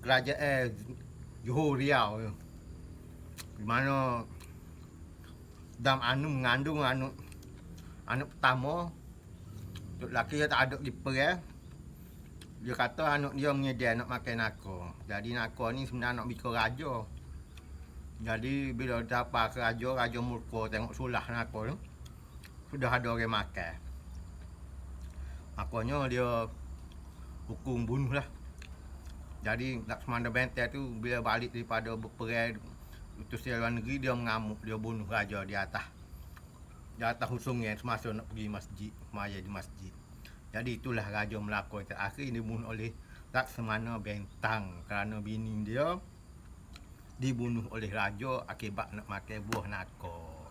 kerajaan eh, Johor Riau tu. Di mana Dam Anu mengandung anak anak pertama Tok laki dia tak ada kiper ya. Dia kata anak dia menyedia nak makan nako. Jadi nako ni sebenarnya nak bikar raja. Jadi bila dapat raja, raja murka tengok sulah nako tu. Sudah ada orang makan. Makanya dia hukum bunuh lah. Jadi Laksamana Benteng tu bila balik daripada berperang utus dia luar negeri dia mengamuk dia bunuh raja di atas di atas husungnya semasa nak pergi masjid maya di masjid. Jadi itulah Raja Melaka yang terakhir yang dibunuh oleh Laksamana Bentang kerana bini dia dibunuh oleh raja akibat nak makan buah nako.